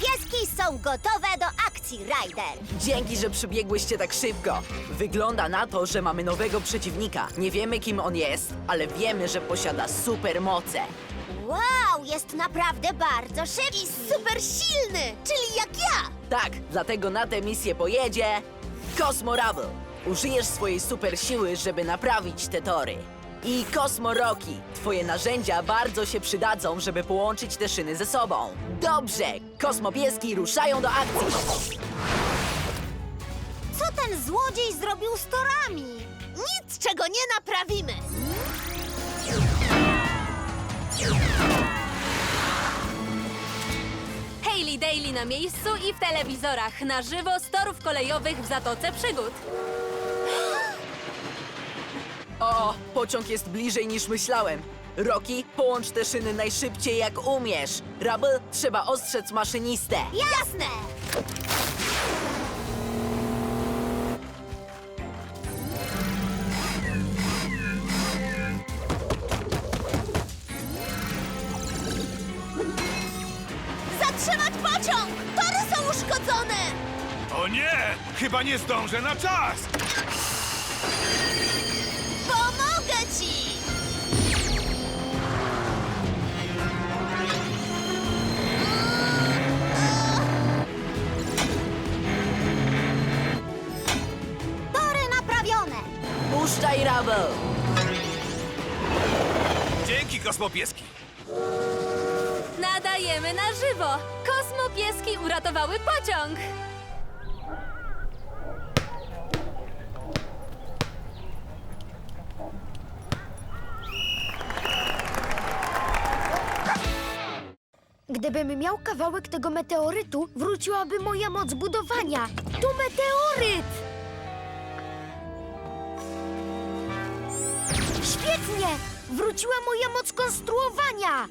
Pieski są gotowe do akcji, Ryder. Dzięki, że przybiegłyście tak szybko. Wygląda na to, że mamy nowego przeciwnika. Nie wiemy, kim on jest, ale wiemy, że posiada supermoce. Wow, jest naprawdę bardzo szybki. I super silny, czyli jak ja. Tak, dlatego na tę misję pojedzie Cosmo Rubble. Użyjesz swojej super siły, żeby naprawić te tory. I Cosmo Rocky. Twoje narzędzia bardzo się przydadzą, żeby połączyć te szyny ze sobą. Dobrze, kosmopieski ruszają do akcji. Co ten złodziej zrobił z torami? Nic, czego nie naprawimy. Hailey Daily na miejscu i w telewizorach na żywo z torów kolejowych w Zatoce Przygód. O, pociąg jest bliżej niż myślałem. Rocky, połącz te szyny najszybciej jak umiesz. Rubble, trzeba ostrzec maszynistę. Jasne. Zatrzymać pociąg! Tory są uszkodzone! O nie! Chyba nie zdążę na czas! Dzięki, kosmopieski! Nadajemy na żywo. Kosmopieski uratowały pociąg. Gdybym miał kawałek tego meteorytu, wróciłaby moja moc budowania. To meteoryt! Świetnie! Wróciła moja moc konstruowania!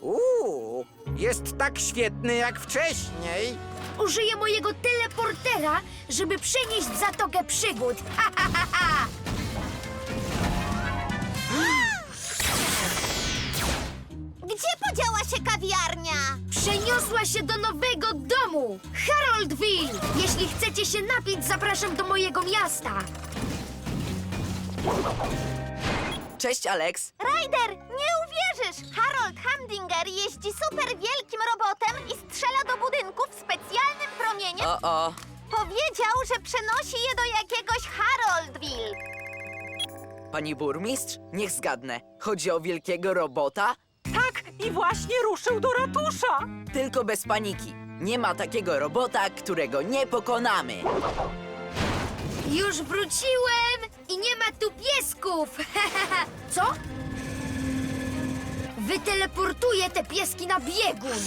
Uuu, jest tak świetny jak wcześniej. Użyję mojego teleportera, żeby przenieść zatokę przygód. Ha, ha, ha, ha! Gdzie podziała się kawiarnia? Przeniosła się do nowego domu! Haroldville! Jeśli chcecie się napić, zapraszam do mojego miasta. Cześć, Alex. Ryder, nie uwierzysz! Harold Hamdinger jeździ super wielkim robotem i strzela do budynków specjalnym promieniem. O, o. Powiedział, że przenosi je do jakiegoś Haroldville. Pani burmistrz? Niech zgadnę. Chodzi o wielkiego robota? Tak, i właśnie ruszył do ratusza. Tylko bez paniki. Nie ma takiego robota, którego nie pokonamy. Już wróciłem i nie ma tu piesków! Co? Wyteleportuję te pieski na biegun!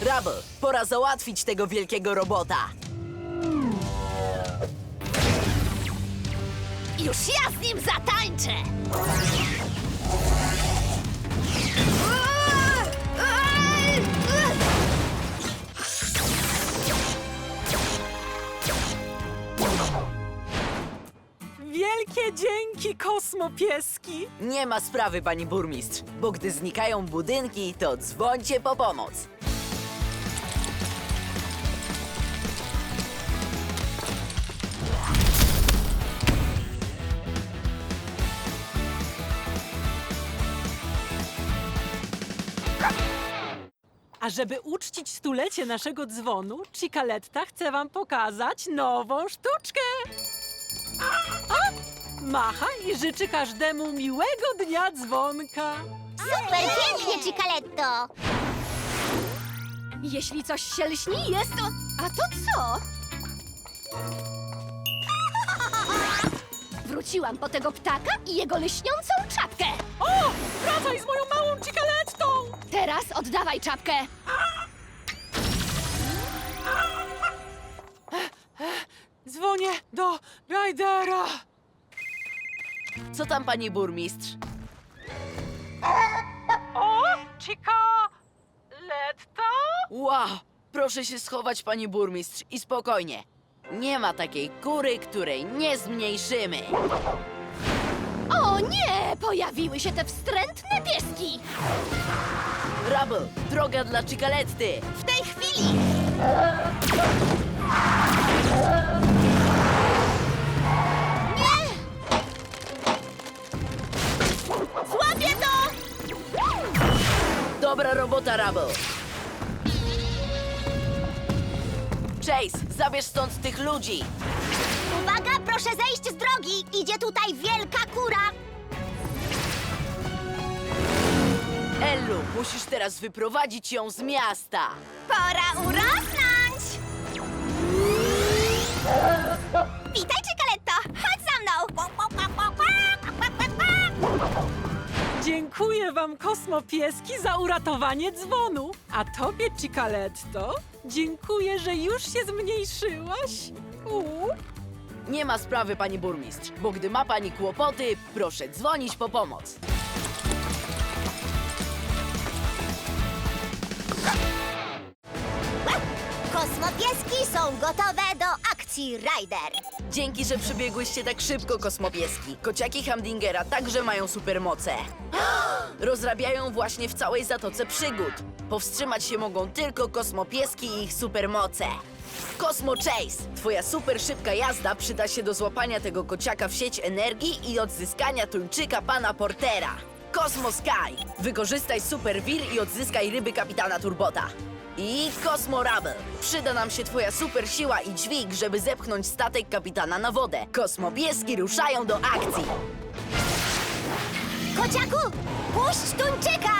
Rubble, pora załatwić tego wielkiego robota. Już ja z nim zatańczę! Wielkie dzięki, kosmopieski. Nie ma sprawy, pani burmistrz, bo gdy znikają budynki, to dzwońcie po pomoc. A żeby uczcić stulecie naszego dzwonu, Cicaletta chce wam pokazać nową sztuczkę. Macha i życzy każdemu miłego dnia dzwonka. Super pięknie, Cicaletto! Jeśli coś się lśni, jest to... A to co? Wróciłam po tego ptaka i jego lśniącą czapkę. O, wracaj z moją małą Cicalettą! Teraz oddawaj czapkę. Dzwonię do Rajdera. Co tam, pani burmistrz? O, Cicaletta? Wow! Proszę się schować, pani burmistrz, i spokojnie. Nie ma takiej kury, której nie zmniejszymy. O nie! Pojawiły się te wstrętne pieski! Rubble, droga dla Cicaletty! W tej chwili! Rubble! Chase, zabierz stąd tych ludzi! Uwaga, proszę zejść z drogi! Idzie tutaj wielka kura! Ellu, musisz teraz wyprowadzić ją z miasta! Pora urosnąć! Dziękuję wam, kosmopieski, za uratowanie dzwonu. A tobie, Cicaletto, dziękuję, że już się zmniejszyłaś. Uuu. Nie ma sprawy, pani burmistrz, bo gdy ma pani kłopoty, proszę dzwonić po pomoc. Kosmopieski są gotowe do akcji Rider. Dzięki, że przybiegłyście tak szybko, kosmopieski. Kociaki Hamdingera także mają supermoce. Rozrabiają właśnie w całej Zatoce Przygód. Powstrzymać się mogą tylko kosmopieski i ich supermoce. Kosmo Chase, twoja super szybka jazda przyda się do złapania tego kociaka w sieć energii i odzyskania tuńczyka pana Portera. Kosmo Sky, wykorzystaj super wir i odzyskaj ryby kapitana Turbota. I Kosmo Rubble, przyda nam się twoja super siła i dźwig, żeby zepchnąć statek kapitana na wodę. Kosmopieski ruszają do akcji. Kociaku, puść tuńczyka!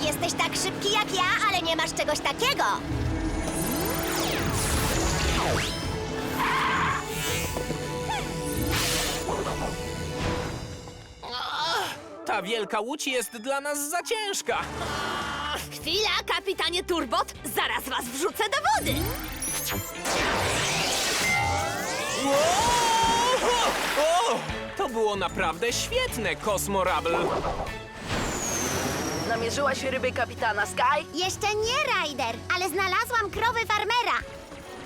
Jesteś tak szybki jak ja, ale nie masz czegoś takiego. Ta wielka łódź jest dla nas za ciężka. Chwila, kapitanie Turbot! Zaraz was wrzucę do wody! O! To było naprawdę świetne, Cosmo Rubble. Namierzyła się ryby kapitana Sky? Jeszcze nie Rider, ale znalazłam krowy farmera.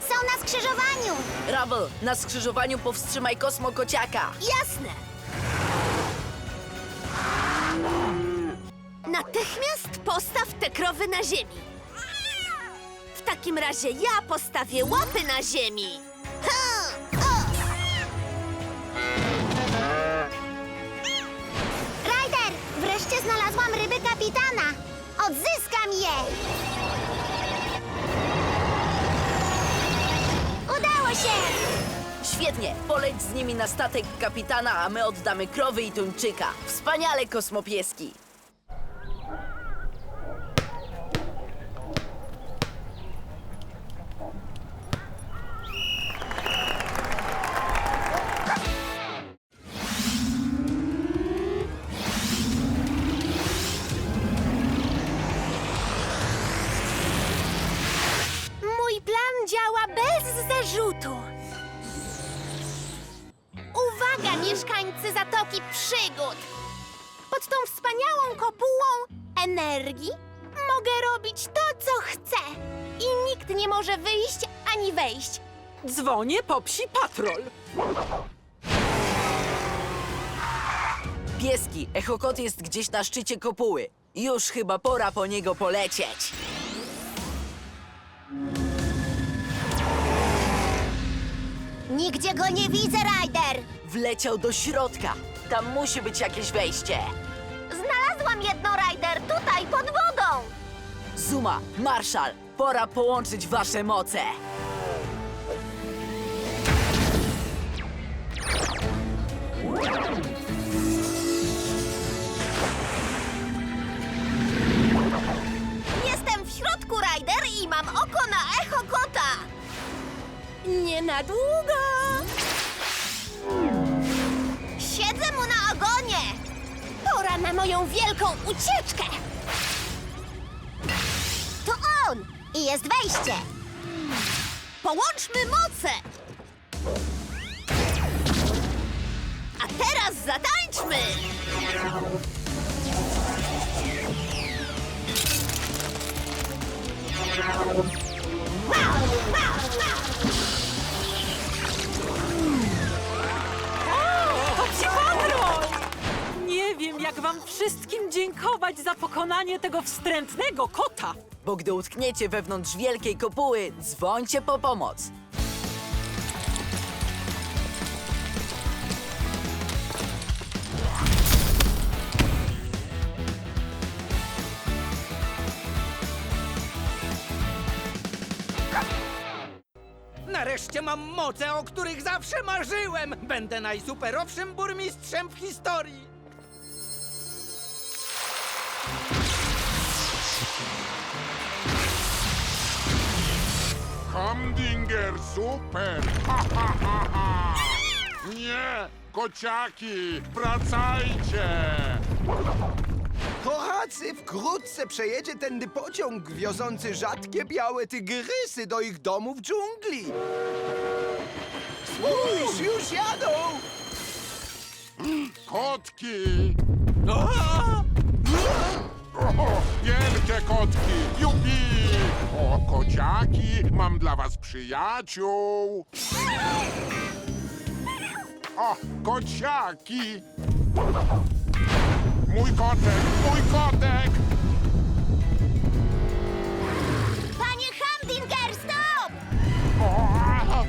Są na skrzyżowaniu. Rubble, na skrzyżowaniu powstrzymaj Kosmo Kociaka. Jasne! Natychmiast postaw te krowy na ziemi. W takim razie ja postawię łapy na ziemi. Ha! O! Ryder, wreszcie znalazłam ryby kapitana. Odzyskam je. Udało się! Świetnie, poleć z nimi na statek kapitana, a my oddamy krowy i tuńczyka. Wspaniale, kosmopieski. Nie może wyjść ani wejść. Dzwonię po psi patrol. Pieski, echokot jest gdzieś na szczycie kopuły. Już chyba pora po niego polecieć. Nigdzie go nie widzę, Ryder! Wleciał do środka. Tam musi być jakieś wejście. Znalazłam jedno, Ryder, tutaj, pod wodą! Zuma, Marszal, pora połączyć wasze moce. Jestem w środku, Ryder, i mam oko na echo kota! Nie na długo! Siedzę mu na ogonie! Pora na moją wielką ucieczkę! Jest wejście! Połączmy moce! A teraz zatańczmy! To psi patrol! wszystkim dziękować za pokonanie tego wstrętnego kota. Bo gdy utkniecie wewnątrz wielkiej kopuły, dzwońcie po pomoc. Nareszcie mam moce, o których zawsze marzyłem! Będę najsuperowszym burmistrzem w historii! Hamdinger, super! Ha, ha, ha, ha. Nie! Kociaki, wracajcie! Kochacy, wkrótce przejedzie tędy pociąg wiozący rzadkie białe tygrysy do ich domu w dżungli. Spójrz, już jadą! Kotki! O, wielkie kotki! Jupi! O, kociaki, mam dla was przyjaciół! O, kociaki! Mój kotek, mój kotek! Panie Hamdinger, stop! O,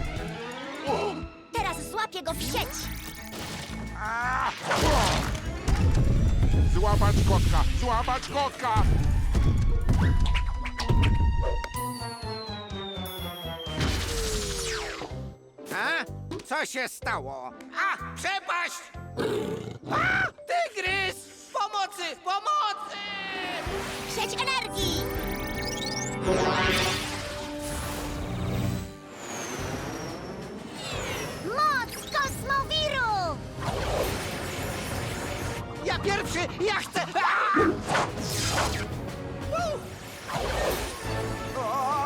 Teraz złapię go w sieć. Złapać kotka, złapać kotka! A? Co się stało? A, przepaść! A, tygrys! Pomocy, pomocy! Sieć energii! Pierwszy, ja chcę! A! U! O!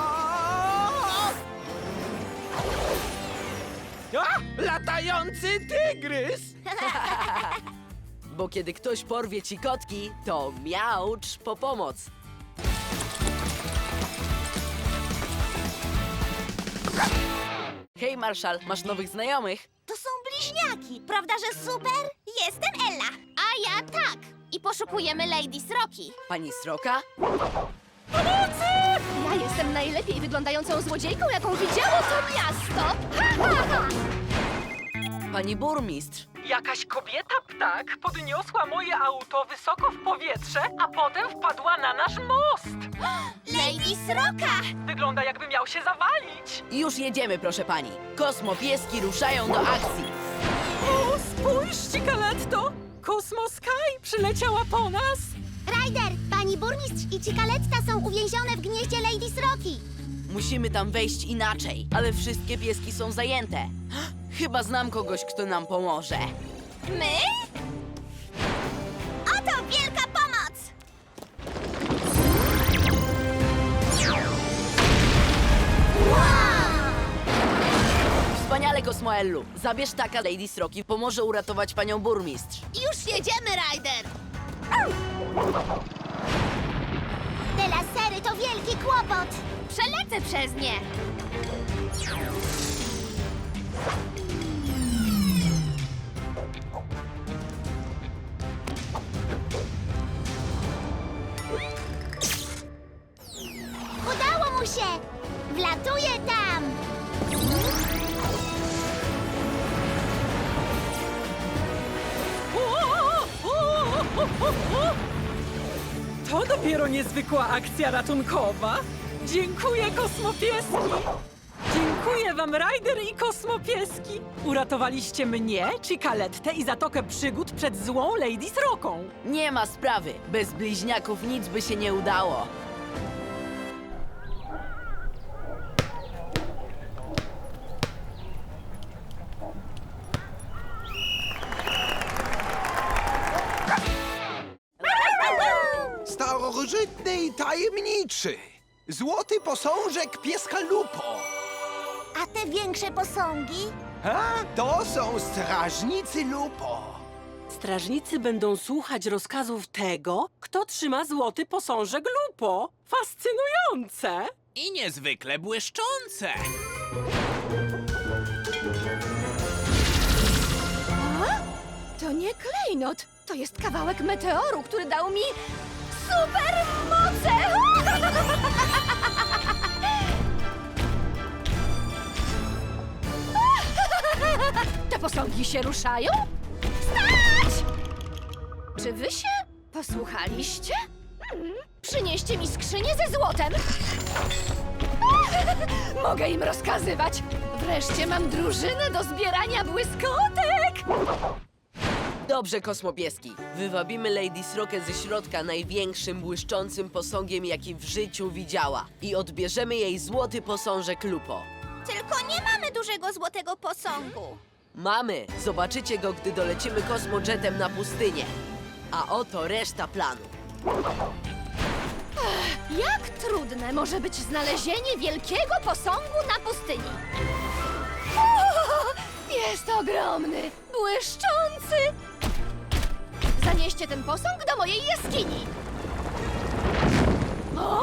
A, latający tygrys! Bo kiedy ktoś porwie ci kotki, to miaucz po pomoc. Hej, Marszal, masz nowych znajomych? To są bliźniaki, prawda, że super? Jestem Ella. A ja tak. I poszukujemy Lady Sroki. Pani Sroka? Ja jestem najlepiej wyglądającą złodziejką, jaką widziało to miasto. Pani Burmistrz? Jakaś kobieta ptak podniosła moje auto wysoko w powietrze, a potem wpadła na nasz most. Lady Sroka! Wygląda jakby miał się zawalić. Już jedziemy, proszę pani. Kosmopieski ruszają do akcji. O, spójrz, Cicaletto! Kosmo Sky przyleciała po nas. Ryder, pani burmistrz i Cikaletta są uwięzione w gnieździe Lady Sroki. Musimy tam wejść inaczej, ale wszystkie pieski są zajęte. Chyba znam kogoś, kto nam pomoże. My? Zabierz taka Lady Sroki, pomoże uratować panią burmistrz. Już jedziemy, Ryder! Te lasery to wielki kłopot! Przelecę przez nie! Udało mu się! Wlatuje tam! To dopiero niezwykła akcja ratunkowa. Dziękuję, kosmopieski! Dziękuję wam, Ryder i kosmopieski! Uratowaliście mnie, Cicalettę i Zatokę Przygód przed złą Lady Sroką. Nie ma sprawy. Bez bliźniaków nic by się nie udało. Tajemniczy. Złoty posążek pieska Lupo. A te większe posągi? A, to są strażnicy Lupo. Strażnicy będą słuchać rozkazów tego, kto trzyma złoty posążek Lupo. Fascynujące! I niezwykle błyszczące. To nie klej klejnot. To jest kawałek meteoru, który dał mi super moce! Te posągi się ruszają? Stać! Czy wy się posłuchaliście? Mm, Przynieście mi skrzynię ze złotem. Mogę im rozkazywać. Wreszcie mam drużynę do zbierania błyskotek. Dobrze, kosmopieski. Wywabimy Lady Srokę ze środka największym błyszczącym posągiem, jaki w życiu widziała. I odbierzemy jej złoty posążek Lupo. Tylko nie mamy dużego złotego posągu. Mamy! Zobaczycie go, gdy dolecimy kosmojetem na pustynię. A oto reszta planu. Jak trudne może być znalezienie wielkiego posągu na pustyni? O, jest ogromny, błyszczący. Zanieście ten posąg do mojej jaskini. O,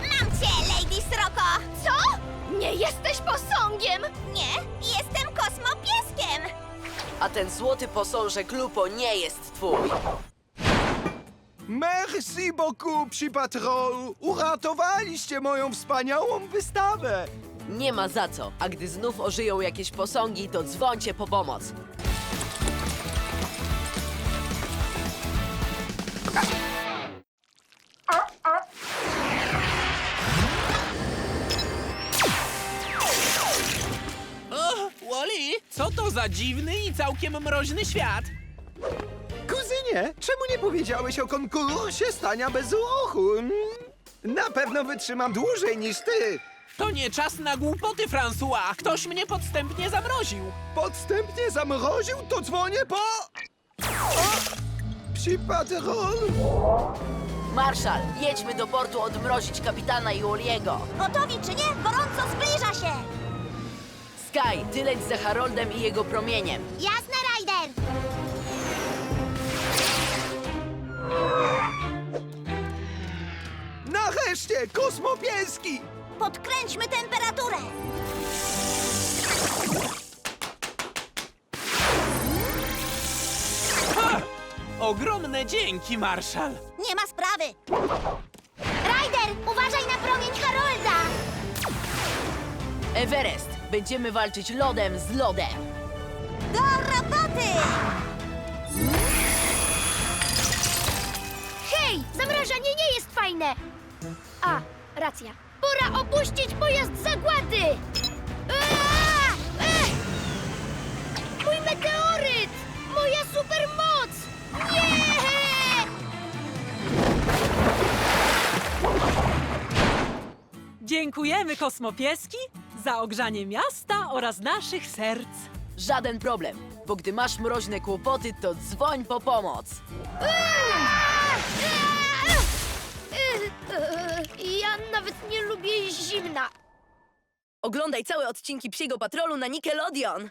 Mam cię, Lady Sroko! co? Nie jesteś posągiem! Nie, jestem kosmopieskiem! A ten złoty posążek Lupo nie jest twój. Merci beaucoup, psi patrol! Uratowaliście moją wspaniałą wystawę! Nie ma za co, a gdy znów ożyją jakieś posągi, to dzwońcie po pomoc. Co to za dziwny i całkiem mroźny świat? Kuzynie, czemu nie powiedziałeś o konkursie stania bez ruchu? Mm, Na pewno wytrzymam dłużej niż ty! To nie czas na głupoty, François. Ktoś mnie podstępnie zamroził. Podstępnie zamroził, to dzwonię po... O! Psi patrol! Marszal, jedźmy do portu odmrozić kapitana i Walliego. Gotowi czy nie? Gorąco zbliża się! Sky, ty leć za Haroldem i jego promieniem. Jasne, Ryder! Nareszcie, kosmopieski! Podkręćmy temperaturę! Ha! Ogromne dzięki, Marszal. Nie ma sprawy! Ryder, uważaj na promień Harolda! Everest, będziemy walczyć lodem z lodem. Do roboty! Hej, zamrażanie nie jest fajne! A, racja. Pora opuścić pojazd zagłady! Ech! Mój meteoryt! Moja supermoc! Nie! Dziękujemy kosmopieski za ogrzanie miasta oraz naszych serc. Żaden problem, bo gdy masz mroźne kłopoty, to dzwoń po pomoc. Ja nawet nie lubię zimna. Oglądaj całe odcinki Psiego Patrolu na Nickelodeon.